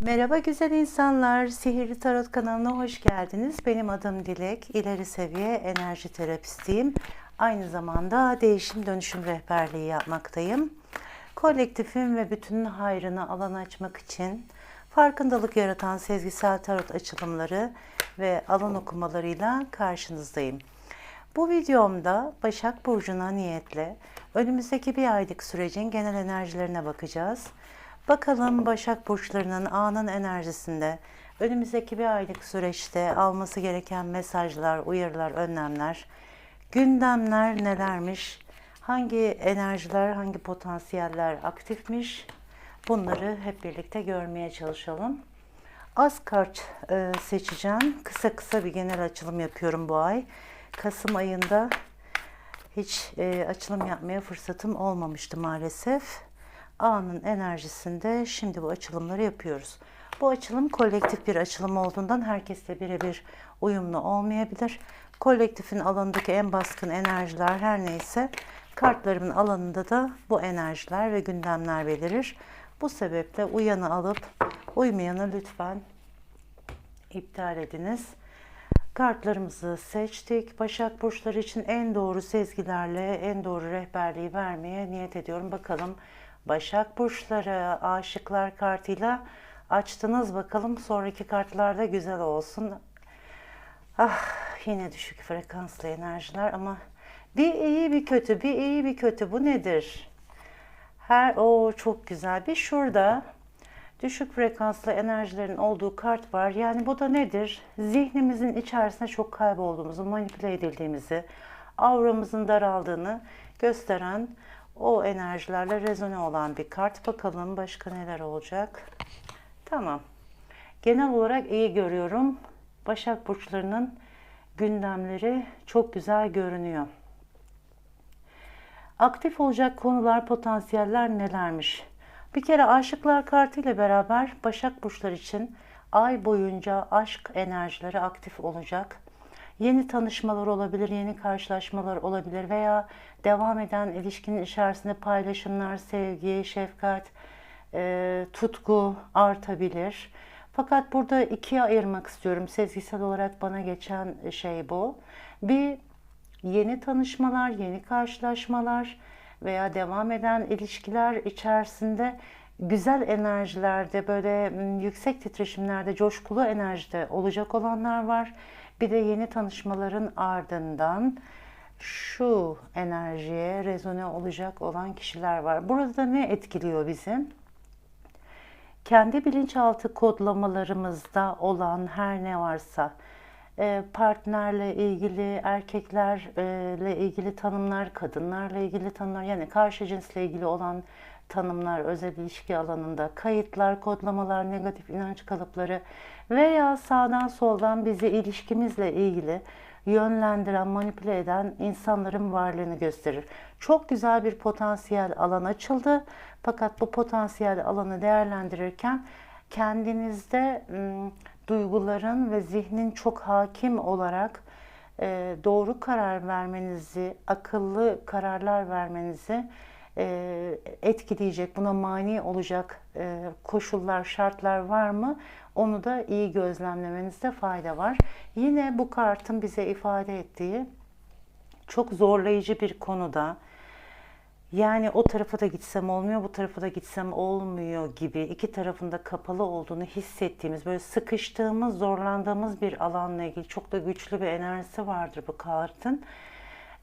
Merhaba güzel insanlar. Sihirli Tarot kanalına hoş geldiniz. Benim adım Dilek. İleri seviye enerji terapistiyim. Aynı zamanda değişim dönüşüm rehberliği yapmaktayım. Kolektifin ve bütünün hayrına alan açmak için farkındalık yaratan sezgisel tarot açılımları ve alan okumalarıyla karşınızdayım. Bu videomda Başak Burcu'na niyetle önümüzdeki bir aylık sürecin genel enerjilerine bakacağız. Bakalım Başak Burçlarının anın enerjisinde önümüzdeki bir aylık süreçte alması gereken mesajlar, uyarılar, önlemler, gündemler nelermiş, hangi enerjiler, hangi potansiyeller aktifmiş bunları hep birlikte görmeye çalışalım. Az kart e, seçeceğim. Kısa kısa bir genel açılım yapıyorum bu ay. Kasım ayında hiç e, açılım yapmaya fırsatım olmamıştı maalesef. Anın enerjisinde şimdi bu açılımları yapıyoruz. Bu açılım kolektif bir açılım olduğundan herkesle birebir uyumlu olmayabilir. Kolektifin alanındaki en baskın enerjiler her neyse kartlarımın alanında da bu enerjiler ve gündemler belirir. Bu sebeple uyanı alıp uymayanı lütfen iptal ediniz. Kartlarımızı seçtik. Başak burçları için en doğru sezgilerle en doğru rehberliği vermeye niyet ediyorum. Bakalım Başak burçları aşıklar kartıyla açtınız bakalım. Sonraki kartlarda güzel olsun. Ah yine düşük frekanslı enerjiler ama bir iyi bir kötü, bir iyi bir kötü. Bu nedir? Her o çok güzel. Bir şurada düşük frekanslı enerjilerin olduğu kart var. Yani bu da nedir? Zihnimizin içerisinde çok kaybolduğumuzu, manipüle edildiğimizi, avramızın daraldığını gösteren o enerjilerle rezone olan bir kart. Bakalım başka neler olacak. Tamam. Genel olarak iyi görüyorum. Başak burçlarının gündemleri çok güzel görünüyor. Aktif olacak konular, potansiyeller nelermiş? Bir kere aşıklar kartı ile beraber Başak burçları için ay boyunca aşk enerjileri aktif olacak. Yeni tanışmalar olabilir, yeni karşılaşmalar olabilir veya devam eden ilişkinin içerisinde paylaşımlar, sevgi, şefkat, e, tutku artabilir. Fakat burada ikiye ayırmak istiyorum. Sezgisel olarak bana geçen şey bu. Bir yeni tanışmalar, yeni karşılaşmalar veya devam eden ilişkiler içerisinde güzel enerjilerde böyle yüksek titreşimlerde, coşkulu enerjide olacak olanlar var. Bir de yeni tanışmaların ardından şu enerjiye rezone olacak olan kişiler var. Burada ne etkiliyor bizim? Kendi bilinçaltı kodlamalarımızda olan her ne varsa e, partnerle ilgili, erkeklerle ilgili tanımlar, kadınlarla ilgili tanımlar yani karşı cinsle ilgili olan tanımlar, özel ilişki alanında kayıtlar, kodlamalar, negatif inanç kalıpları veya sağdan soldan bizi ilişkimizle ilgili yönlendiren, manipüle eden insanların varlığını gösterir. Çok güzel bir potansiyel alan açıldı. Fakat bu potansiyel alanı değerlendirirken kendinizde duyguların ve zihnin çok hakim olarak doğru karar vermenizi, akıllı kararlar vermenizi etkileyecek, buna mani olacak e, koşullar, şartlar var mı? Onu da iyi gözlemlemenizde fayda var. Yine bu kartın bize ifade ettiği çok zorlayıcı bir konuda yani o tarafa da gitsem olmuyor, bu tarafa da gitsem olmuyor gibi iki tarafında kapalı olduğunu hissettiğimiz, böyle sıkıştığımız, zorlandığımız bir alanla ilgili çok da güçlü bir enerjisi vardır bu kartın.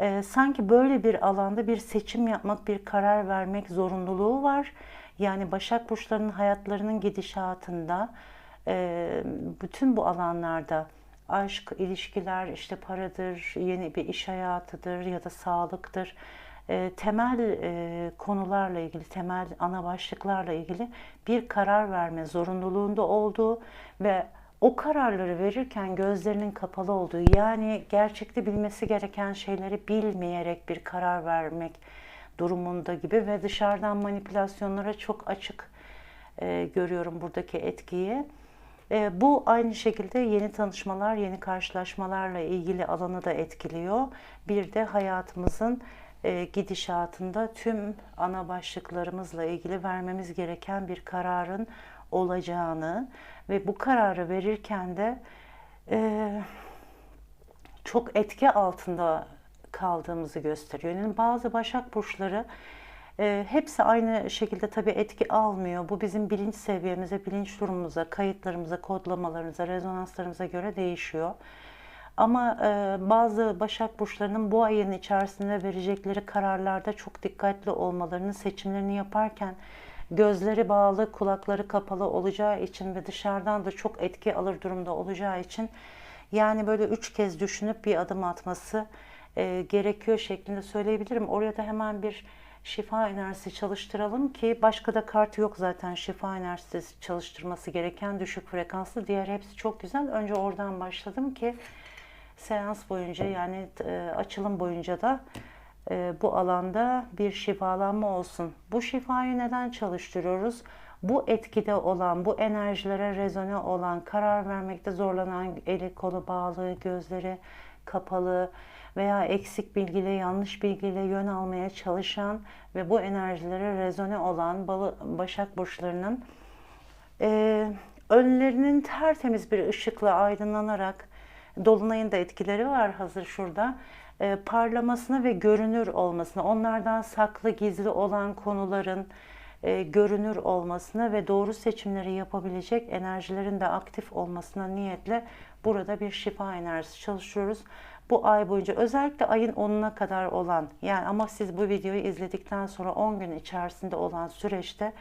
Ee, sanki böyle bir alanda bir seçim yapmak, bir karar vermek zorunluluğu var. Yani Başak Burçlarının hayatlarının gidişatında e, bütün bu alanlarda aşk, ilişkiler, işte paradır, yeni bir iş hayatıdır ya da sağlıktır e, temel e, konularla ilgili, temel ana başlıklarla ilgili bir karar verme zorunluluğunda olduğu ve o kararları verirken gözlerinin kapalı olduğu yani gerçekte bilmesi gereken şeyleri bilmeyerek bir karar vermek durumunda gibi ve dışarıdan manipülasyonlara çok açık e, görüyorum buradaki etkiyi. E, bu aynı şekilde yeni tanışmalar, yeni karşılaşmalarla ilgili alanı da etkiliyor. Bir de hayatımızın e, gidişatında tüm ana başlıklarımızla ilgili vermemiz gereken bir kararın olacağını ve bu kararı verirken de e, çok etki altında kaldığımızı gösteriyor. Yani bazı başak burçları e, hepsi aynı şekilde tabii etki almıyor. Bu bizim bilinç seviyemize, bilinç durumumuza, kayıtlarımıza, kodlamalarımıza, rezonanslarımıza göre değişiyor. Ama e, bazı Başak Burçlarının bu ayın içerisinde verecekleri kararlarda çok dikkatli olmalarını, seçimlerini yaparken gözleri bağlı, kulakları kapalı olacağı için ve dışarıdan da çok etki alır durumda olacağı için yani böyle üç kez düşünüp bir adım atması e, gerekiyor şeklinde söyleyebilirim. Oraya da hemen bir şifa enerjisi çalıştıralım ki başka da kart yok zaten şifa enerjisi çalıştırması gereken düşük frekanslı. Diğer hepsi çok güzel. Önce oradan başladım ki seans boyunca yani e, açılım boyunca da e, bu alanda bir şifalanma olsun. Bu şifayı neden çalıştırıyoruz? Bu etkide olan, bu enerjilere rezone olan, karar vermekte zorlanan, eli kolu bağlı, gözleri kapalı veya eksik bilgiyle, yanlış bilgiyle yön almaya çalışan ve bu enerjilere rezone olan Başak Burçlarının e, önlerinin tertemiz bir ışıkla aydınlanarak Dolunay'ın da etkileri var hazır şurada. E, parlamasına ve görünür olmasına, onlardan saklı gizli olan konuların e, görünür olmasına ve doğru seçimleri yapabilecek enerjilerin de aktif olmasına niyetle burada bir şifa enerjisi çalışıyoruz. Bu ay boyunca özellikle ayın 10'una kadar olan yani ama siz bu videoyu izledikten sonra 10 gün içerisinde olan süreçte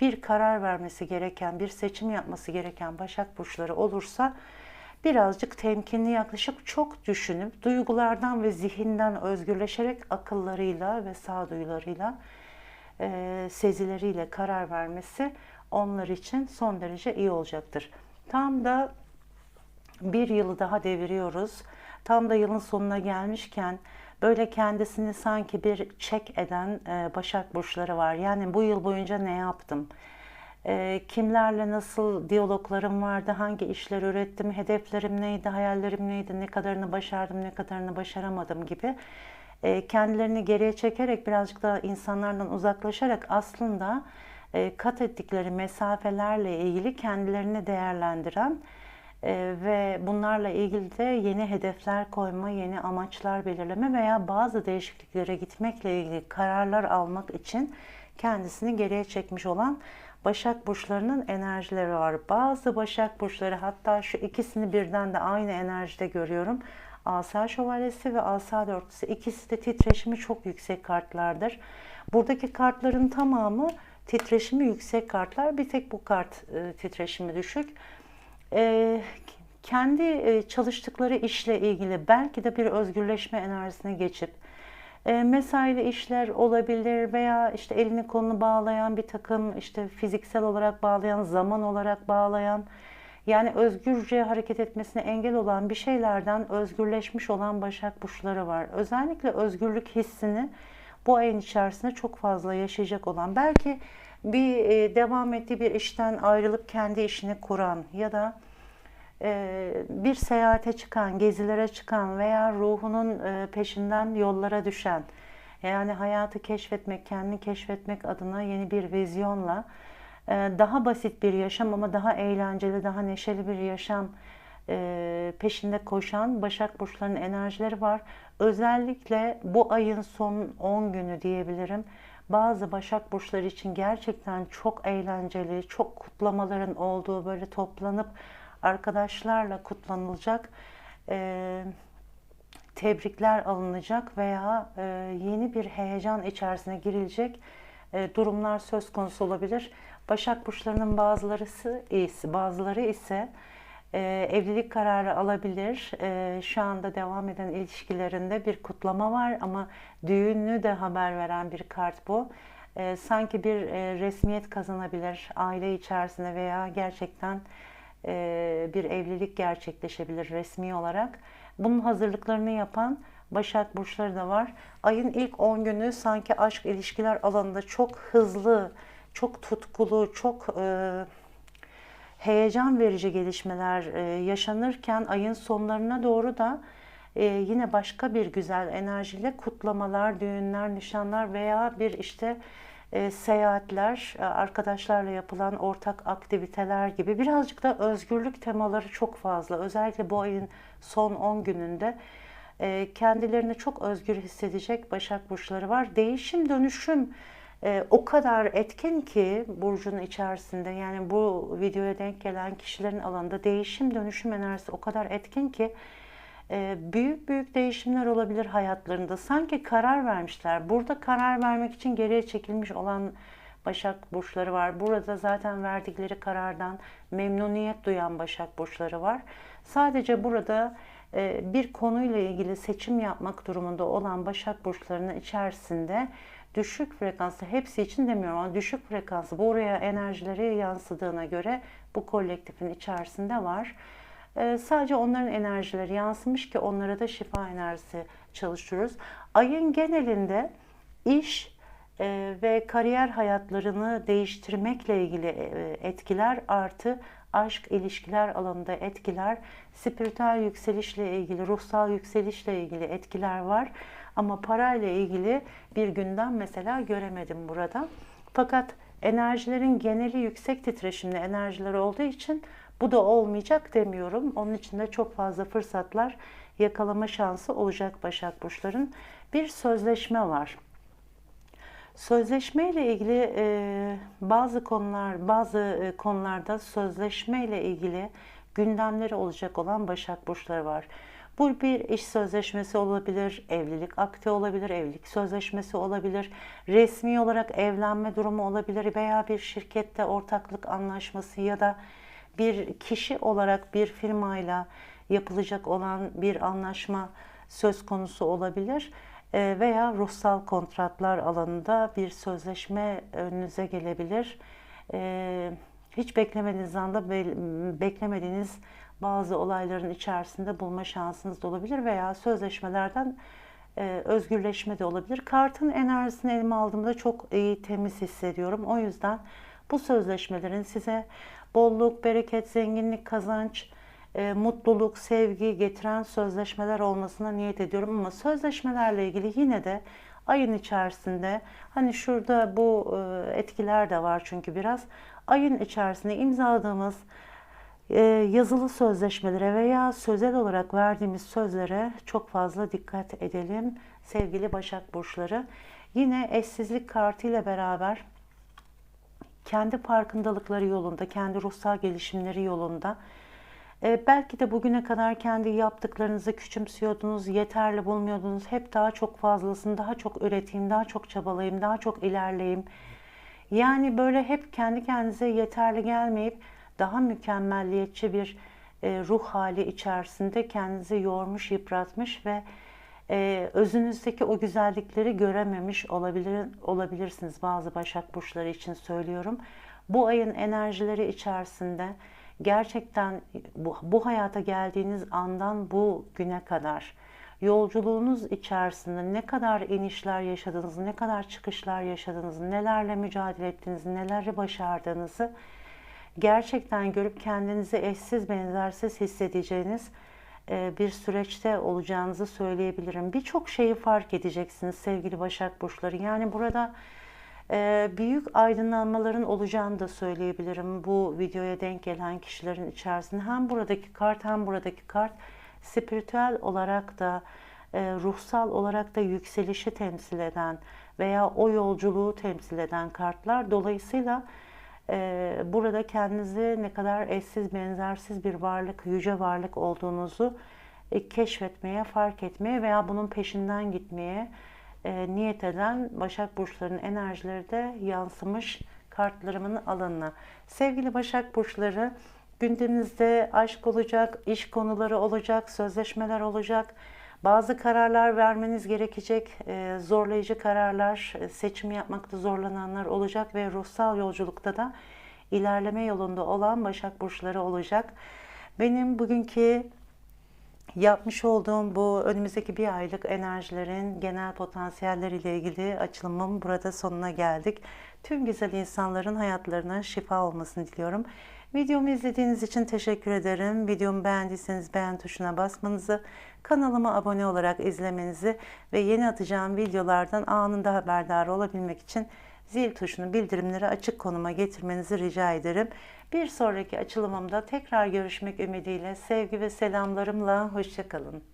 bir karar vermesi gereken, bir seçim yapması gereken Başak Burçları olursa birazcık temkinli yaklaşıp çok düşünüp duygulardan ve zihinden özgürleşerek akıllarıyla ve sağduyularıyla e, sezileriyle karar vermesi onlar için son derece iyi olacaktır. Tam da bir yılı daha deviriyoruz. Tam da yılın sonuna gelmişken böyle kendisini sanki bir çek eden e, Başak Burçları var. Yani bu yıl boyunca ne yaptım? E, kimlerle nasıl diyaloglarım vardı, hangi işler ürettim, hedeflerim neydi, hayallerim neydi, ne kadarını başardım, ne kadarını başaramadım gibi. E, kendilerini geriye çekerek birazcık da insanlardan uzaklaşarak aslında e, kat ettikleri mesafelerle ilgili kendilerini değerlendiren e, ve bunlarla ilgili de yeni hedefler koyma, yeni amaçlar belirleme veya bazı değişikliklere gitmekle ilgili kararlar almak için kendisini geriye çekmiş olan Başak burçlarının enerjileri var. Bazı Başak burçları hatta şu ikisini birden de aynı enerjide görüyorum. Asa şövalyesi ve asa dörtlüsü ikisi de titreşimi çok yüksek kartlardır. Buradaki kartların tamamı titreşimi yüksek kartlar. Bir tek bu kart e, titreşimi düşük. E, kendi e, çalıştıkları işle ilgili belki de bir özgürleşme enerjisine geçip e, mesaili işler olabilir veya işte elini kolunu bağlayan bir takım işte fiziksel olarak bağlayan, zaman olarak bağlayan yani özgürce hareket etmesine engel olan bir şeylerden özgürleşmiş olan Başak Burçları var. Özellikle özgürlük hissini bu ayın içerisinde çok fazla yaşayacak olan belki bir e, devam ettiği bir işten ayrılıp kendi işini kuran ya da bir seyahate çıkan, gezilere çıkan veya ruhunun e, peşinden yollara düşen yani hayatı keşfetmek, kendini keşfetmek adına yeni bir vizyonla ee, daha basit bir yaşam ama daha eğlenceli, daha neşeli bir yaşam e, peşinde koşan Başak Burçları'nın enerjileri var. Özellikle bu ayın son 10 günü diyebilirim. Bazı Başak Burçları için gerçekten çok eğlenceli, çok kutlamaların olduğu böyle toplanıp arkadaşlarla kutlanılacak, e, tebrikler alınacak veya e, yeni bir heyecan içerisine girilecek durumlar söz konusu olabilir. Başak burçlarının bazıları ise, bazıları ise e, evlilik kararı alabilir. E, şu anda devam eden ilişkilerinde bir kutlama var ama düğünü de haber veren bir kart bu. E, sanki bir e, resmiyet kazanabilir aile içerisinde veya gerçekten e, bir evlilik gerçekleşebilir resmi olarak. Bunun hazırlıklarını yapan Başak burçları da var. Ayın ilk 10 günü sanki aşk ilişkiler alanında çok hızlı çok tutkulu, çok e, heyecan verici gelişmeler e, yaşanırken ayın sonlarına doğru da e, yine başka bir güzel enerjiyle kutlamalar, düğünler, nişanlar veya bir işte e, seyahatler, e, arkadaşlarla yapılan ortak aktiviteler gibi birazcık da özgürlük temaları çok fazla. Özellikle bu ayın son 10 gününde e, kendilerini çok özgür hissedecek Başak Burçları var. Değişim, dönüşüm e, o kadar etkin ki burcun içerisinde yani bu videoya denk gelen kişilerin alanında değişim, dönüşüm enerjisi o kadar etkin ki büyük büyük değişimler olabilir hayatlarında. Sanki karar vermişler. Burada karar vermek için geriye çekilmiş olan Başak burçları var. Burada zaten verdikleri karardan memnuniyet duyan Başak burçları var. Sadece burada e, bir konuyla ilgili seçim yapmak durumunda olan Başak burçlarının içerisinde düşük frekanslı hepsi için demiyorum ama düşük frekanslı bu oraya enerjileri yansıdığına göre bu kolektifin içerisinde var. Ee, sadece onların enerjileri yansımış ki onlara da şifa enerjisi çalışıyoruz. Ayın genelinde iş e, ve kariyer hayatlarını değiştirmekle ilgili e, etkiler artı aşk ilişkiler alanında etkiler, spiritüel yükselişle ilgili, ruhsal yükselişle ilgili etkiler var. Ama parayla ilgili bir gündem mesela göremedim burada. Fakat enerjilerin geneli yüksek titreşimli enerjiler olduğu için bu da olmayacak demiyorum. Onun için de çok fazla fırsatlar yakalama şansı olacak Başak Burçların. Bir sözleşme var. Sözleşme ile ilgili e, bazı konular, bazı e, konularda sözleşme ile ilgili gündemleri olacak olan Başak Burçları var. Bu bir iş sözleşmesi olabilir, evlilik akti olabilir, evlilik sözleşmesi olabilir, resmi olarak evlenme durumu olabilir veya bir şirkette ortaklık anlaşması ya da bir kişi olarak bir firmayla yapılacak olan bir anlaşma söz konusu olabilir e, veya ruhsal kontratlar alanında bir sözleşme önünüze gelebilir. E, hiç beklemediğiniz anda beklemediğiniz bazı olayların içerisinde bulma şansınız da olabilir veya sözleşmelerden e, özgürleşme de olabilir. Kartın enerjisini elime aldığımda çok iyi, temiz hissediyorum. O yüzden bu sözleşmelerin size bolluk, bereket, zenginlik, kazanç, e, mutluluk, sevgi getiren sözleşmeler olmasına niyet ediyorum ama sözleşmelerle ilgili yine de ayın içerisinde hani şurada bu e, etkiler de var çünkü biraz ayın içerisinde imzaladığımız e, yazılı sözleşmelere veya sözel olarak verdiğimiz sözlere çok fazla dikkat edelim sevgili Başak Burçları. Yine eşsizlik kartı ile beraber kendi farkındalıkları yolunda, kendi ruhsal gelişimleri yolunda e, belki de bugüne kadar kendi yaptıklarınızı küçümsüyordunuz, yeterli bulmuyordunuz. Hep daha çok fazlasını, daha çok üreteyim, daha çok çabalayayım, daha çok ilerleyeyim. Yani böyle hep kendi kendinize yeterli gelmeyip daha mükemmelliyetçi bir e, ruh hali içerisinde kendinizi yormuş, yıpratmış ve e, özünüzdeki o güzellikleri görememiş olabilir, olabilirsiniz bazı Başak Burçları için söylüyorum. Bu ayın enerjileri içerisinde gerçekten bu, bu hayata geldiğiniz andan bu güne kadar yolculuğunuz içerisinde ne kadar inişler yaşadığınızı, ne kadar çıkışlar yaşadığınızı, nelerle mücadele ettiğinizi, neleri başardığınızı gerçekten görüp kendinizi eşsiz benzersiz hissedeceğiniz bir süreçte olacağınızı söyleyebilirim. Birçok şeyi fark edeceksiniz sevgili Başak Burçları. Yani burada e, büyük aydınlanmaların olacağını da söyleyebilirim. Bu videoya denk gelen kişilerin içerisinde hem buradaki kart hem buradaki kart spiritüel olarak da e, ruhsal olarak da yükselişi temsil eden veya o yolculuğu temsil eden kartlar. Dolayısıyla e, burada kendinizi ne kadar eşsiz, benzersiz bir varlık, yüce varlık olduğunuzu e, keşfetmeye, fark etmeye veya bunun peşinden gitmeye e, niyet eden Başak Burçları'nın enerjileri de yansımış kartlarımın alanına. Sevgili Başak Burçları, gündeminizde aşk olacak, iş konuları olacak, sözleşmeler olacak, bazı kararlar vermeniz gerekecek, e, zorlayıcı kararlar, e, seçim yapmakta zorlananlar olacak ve ruhsal yolculukta da ilerleme yolunda olan Başak Burçları olacak. Benim bugünkü yapmış olduğum bu önümüzdeki bir aylık enerjilerin genel potansiyelleriyle ilgili açılımım burada sonuna geldik. Tüm güzel insanların hayatlarına şifa olmasını diliyorum. Videomu izlediğiniz için teşekkür ederim. Videomu beğendiyseniz beğen tuşuna basmanızı, kanalıma abone olarak izlemenizi ve yeni atacağım videolardan anında haberdar olabilmek için zil tuşunu bildirimleri açık konuma getirmenizi rica ederim. Bir sonraki açılımımda tekrar görüşmek ümidiyle sevgi ve selamlarımla hoşçakalın.